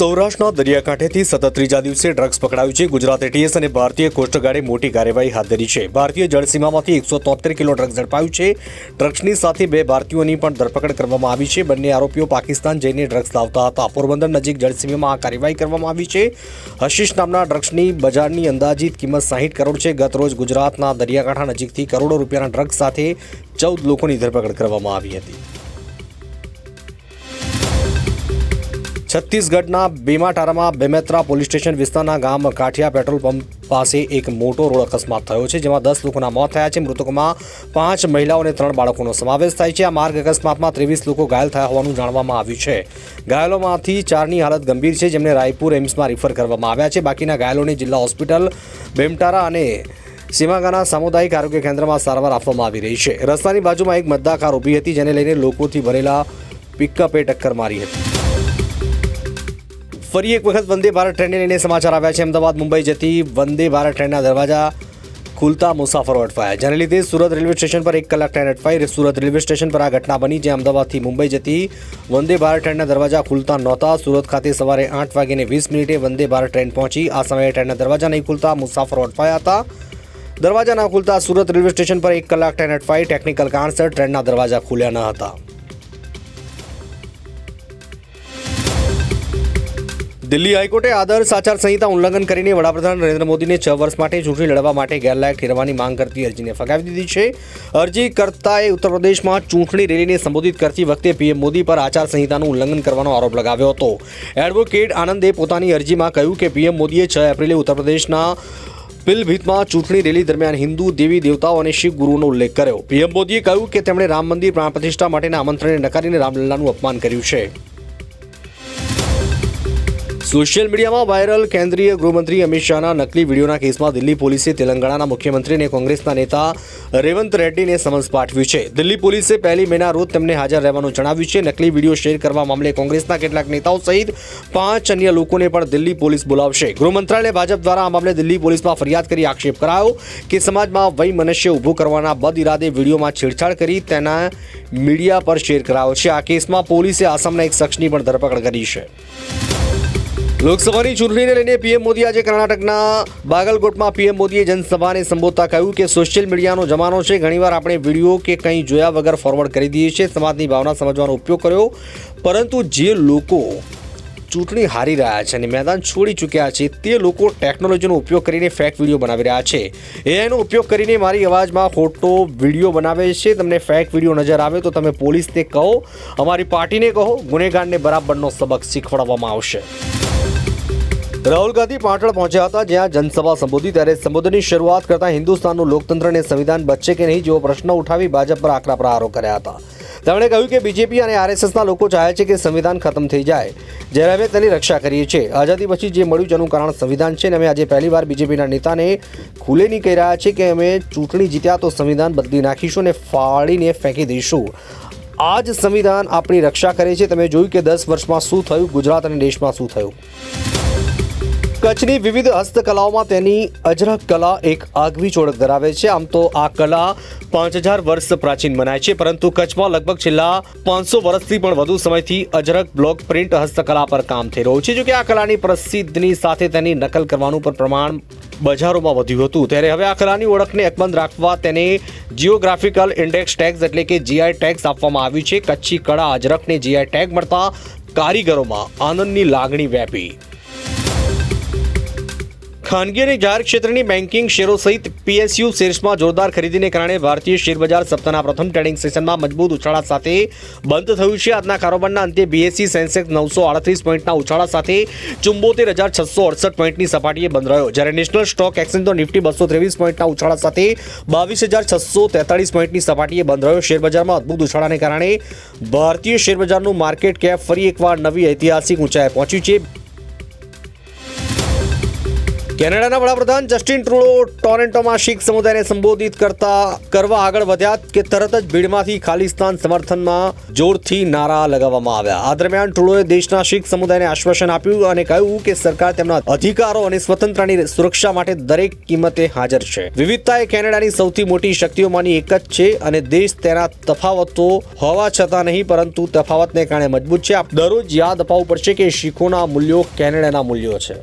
સૌરાષ્ટ્રના દરિયાકાંઠેથી સતત ત્રીજા દિવસે ડ્રગ્સ પકડાયું છે. ગુજરાત એટીએસ અને ભારતીય કોસ્ટગાર્ડે મોટી કાર્યવાહી હાથ ધરી છે. ભારતીય જળસીમામાંથી એકસો તોતેર કિલો ડ્રગ્સ ઝડપાયું છે. ડ્રગ્સની સાથે બે ભારતીયોની પણ ધરપકડ કરવામાં આવી છે. બંને આરોપીઓ પાકિસ્તાન જઈને ડ્રગ્સ લાવતા હતા. પોરબંદર નજીક જળસીમામાં આ કાર્યવાહી કરવામાં આવી છે. હશીશ નામના ડ્રગ્સની બજારની અંદાજિત કિંમત સાહીઠ કરોડ છે. ગત રોજ ગુજરાતના દરિયાકાંઠા નજીકથી કરોડો રૂપિયાના ડ્રગ્સ સાથે ચૌદ લોકોની ધરપકડ કરવામાં આવી હતી. છત્તીસગઢના બેમાટારામાં બેમેત્રા પોલીસ સ્ટેશન વિસ્તારના ગામ કાઠિયા પેટ્રોલ પંપ પાસે એક મોટો રોડ અકસ્માત થયો છે, જેમાં દસ લોકોના મોત થયા છે. મૃતકોમાં પાંચ મહિલાઓ અને ત્રણ બાળકોનો સમાવેશ થાય છે. આ માર્ગ અકસ્માતમાં ત્રેવીસ લોકો ઘાયલ થયા હોવાનું જાણવામાં આવ્યું છે. ઘાયલોમાંથી ચારની હાલત ગંભીર છે, જેમને રાયપુર એમ્સમાં રિફર કરવામાં આવ્યા છે. બાકીના ઘાયલોને જિલ્લા હોસ્પિટલ બેમટારા અને સીમાગાના સામુદાયિક આરોગ્ય કેન્દ્રમાં સારવાર આપવામાં આવી રહી છે. રસ્તાની બાજુમાં એક મતદાર કાર ઊભી હતી, જેને લઈને લોકોથી ભરેલા પિકઅપે ટક્કર મારી હતી. ફરી એક વખત વંદે ભારત ટ્રેનને લઈને સમાચાર આવ્યા છે. અમદાવાદ, મુંબઈ જતી વંદે ભારત ટ્રેનના દરવાજા ખુલતા મુસાફરો અટવાયા. જેને લીધે સુરત રેલવે સ્ટેશન પર એક કલાક ટ્રેન અટવાઈ સુરત રેલવે સ્ટેશન પર આ ઘટના બની જે અમદાવાદથી મુંબઈ જતી વંદે ભારત ટ્રેનના દરવાજા ખુલતા નહોતા. સુરત ખાતે સવારે આઠ વાગ્યાને વીસ મિનિટે વંદે ભારત ટ્રેન પહોંચી. આ સમયે ટ્રેનના દરવાજા નહીં ખુલતા, મુસાફરો અટવાયા હતા. દરવાજા ના ખુલતા સુરત રેલવે સ્ટેશન પર એક કલાક ટ્રેન અટવાઈ. ટેકનિકલ કારણસર ટ્રેનના દરવાજા ખુલ્યા ન હતા. દિલ્હી હાઈકોર્ટે આદર્શ આચાર સંહિતા ઉલ્લંઘન કરીને વડાપ્રધાન નરેન્દ્ર મોદીને છ વર્ષ માટે ચૂંટણી લડવા માટે ગેરલાયક ઠેરવાની માંગ કરતી અરજીને ફગાવી દીધી છે. અરજી કરતાએ ઉત્તર ચૂંટણી રેલીને સંબોધિત કરતી વખતે પીએમ મોદી પર આચાર સંહિતાનું ઉલ્લંઘન કરવાનો આરોપ લગાવ્યો હતો. એડવોકેટ આનંદે પોતાની અરજીમાં કહ્યું કે પીએમ મોદીએ છ એપ્રિલે ઉત્તર પ્રદેશના પિલભીતમાં ચૂંટણી રેલી દરમિયાન હિન્દુ દેવી દેવતાઓ અને શિવ ગુરુનો ઉલ્લેખ કર્યો. પીએમ મોદીએ કહ્યું કે તેમણે રામ મંદિર પ્રાણ પ્રતિષ્ઠા માટેના આમંત્રણને નકારીને રામલલ્લાનું અપમાન કર્યું છે. સોશિયલ મીડિયામાં વાયરલ કેન્દ્રીય ગૃહમંત્રી અમિત શાહના નકલી વિડીયોના કેસમાં દિલ્હી પોલીસે તેલંગાણાના મુખ્યમંત્રી અને કોંગ્રેસના નેતા રેવંત રેડ્ડીને સમન્સ પાઠવ્યું છે. દિલ્હી પોલીસે પહેલી મેના રોજ તેમને હાજર રહેવાનું જણાવ્યું છે. નકલી વીડિયો શેર કરવા મામલે કોંગ્રેસના કેટલાક નેતાઓ સહિત પાંચ અન્ય લોકોને પણ દિલ્હી પોલીસ બોલાવશે. ગૃહ મંત્રાલય ભાજપ દ્વારા આ મામલે દિલ્હી પોલીસમાં ફરિયાદ કરી આક્ષેપ કરાયો કે સમાજમાં વય મનુષ્ય ઊભું કરવાના બદ ઇરાદે વિડીયોમાં છેડછાડ કરી તેના મીડિયા પર શેર કરાયો છે. આ કેસમાં પોલીસે આસામના એક શખ્સની પણ ધરપકડ કરી છે. લોકસભાની ચૂંટણીને લઈને પીએમ મોદી આજે કર્ણાટકના બાગલકોટમાં પીએમ મોદીએ જનસભાને સંબોધતા કહ્યું કે સોશિયલ મીડિયાનો જમાનો છે. ઘણીવાર આપણે વીડિયો કે કંઈ જોયા વગર ફોરવર્ડ કરી દઈએ છીએ. સમાજની ભાવના સમજવાનો ઉપયોગ કર્યો. પરંતુ જે લોકો ચૂંટણી હારી રહ્યા છે અને મેદાન છોડી ચૂક્યા છે, તે લોકો ટેકનોલોજીનો ઉપયોગ કરીને ફેક વીડિયો બનાવી રહ્યા છે. એઆઈનો ઉપયોગ કરીને મારી અવાજમાં ખોટો વીડિયો બનાવે છે. તમને ફેક વીડિયો નજર આવે તો તમે પોલીસને કહો, અમારી પાર્ટીને કહો, ગુનેગારને બરાબરનો સબક શીખવાડવામાં આવશે. રાહુલ ગાંધી પાટણ પહોંચ્યા હતા, જ્યાં જનસભા સંબોધી. ત્યારે સંબોધનની શરૂઆત કરતા હિન્દુસ્તાનનું લોકતંત્ર અને સંવિધાન બચશે કે નહીં જેવો પ્રશ્ન ઉઠાવી ભાજપ પર આકરા પ્રહારો કર્યા હતા. તેમણે કહ્યું કે બીજેપી અને આરએસએસના લોકો ચાહે છે કે સંવિધાન ખતમ થઈ જાય. જ્યારે અમે તેની રક્ષા કરીએ છીએ. આઝાદી પછી જે મળ્યું જેનું કારણ સંવિધાન છે અને અમે આજે પહેલીવાર બીજેપીના નેતાને ખુલ્લેની કહી રહ્યા છે કે અમે ચૂંટણી જીત્યા તો સંવિધાન બદલી નાખીશું અને ફાળીને ફેંકી દઈશું. આ જ સંવિધાન આપણી રક્ષા કરે છે. તમે જોયું કે દસ વર્ષમાં શું થયું? ગુજરાત અને દેશમાં શું થયું? કચ્છની વિવિધ હસ્તકલાઓમાં તેની અજરક કલા એક આગવી ઓળખ ધરાવે છે. આમ તો આ કલા પાંચ હજાર વર્ષ પ્રાચીન મનાય છે, પરંતુ કચ્છમાં લગભગ છેલ્લા પાંચસો વર્ષથી પણ વધુ સમયથી અજરક બ્લોક પ્રિન્ટ હસ્તકલા પર કામ થઈ રહ્યું છે. જોકે આ કલાની પ્રસિદ્ધિની સાથે તેની નકલ કરવાનું પણ પ્રમાણ બજારોમાં વધ્યું હતું. ત્યારે હવે આ કલાની ઓળખને અકબંધ રાખવા તેને જીઓગ્રાફિકલ ઇન્ડેક્સ ટેક્સ એટલે કે જીઆઈ ટેક્સ આપવામાં આવ્યું છે. કચ્છી કળા અજરકને જીઆઈ ટેગ મળતા કારીગરોમાં આનંદની લાગણી વ્યાપી. ખાનગી અને જાહેર ક્ષેત્રની બેન્કિંગ શેરો સહિત પીએસયુ શેર્સમાં જોરદાર ખરીદીને કારણે ભારતીય શેર બજાર સપ્તાહના પ્રથમ ટ્રેડિંગ સેશનમાં મજબૂત ઉછાળા સાથે બંધ થયું છે. આજના કારોબારના અંતે બીએસસી સેન્સેક્સ નવસો આડત્રીસ પોઈન્ટના ઉછાળા સાથે ચુંબોતેર હજાર છસો અડસઠ પોઈન્ટની સપાટીએ બંધ રહ્યો. જ્યારે નેશનલ સ્ટોક એક્સચેન્જનો નિફ્ટી બસો ત્રેવીસ પોઈન્ટના ઉછાળા સાથે બાવીસ હજાર છસો તેતાળીસ પોઈન્ટની સપાટીએ બંધ રહ્યો. શેરબજારમાં અદભુત ઉછાળાને કારણે ભારતીય શેરબજારનું માર્કેટ કેપ ફરી એકવાર નવી ઐતિહાસિક ઊંચાઈએ પહોંચ્યું છે. કેનેડાના વડાપ્રધાન જસ્ટિન ટ્રુડો ટોરેન્ટોમાં શીખ સમુદાયને સંબોધિત કરતા કરવા આગળ વધ્યા કે તરત જ ભીડમાંથી ખાલિસ્તાન સમર્થનમાં જોરથી નારા લગાવવામાં આવ્યા. આ દરમિયાન ટ્રુડોએ દેશના શીખ સમુદાયને આશ્વાસન આપ્યું અને કહ્યું કે સરકાર તેમના અધિકારો અને સ્વતંત્રતાની સુરક્ષા માટે દરેક કિંમતે હાજર છે. વિવિધતા એ કેનેડાની સૌથી મોટી શક્તિઓમાંની એક જ છે અને દેશ તેના તફાવતો હોવા છતાં નહીં, પરંતુ તફાવતને કારણે મજબૂત છે. દરરોજ યાદ અપાવવું પડશે કે શીખોના મૂલ્યો કેનેડાના મૂલ્યો છે.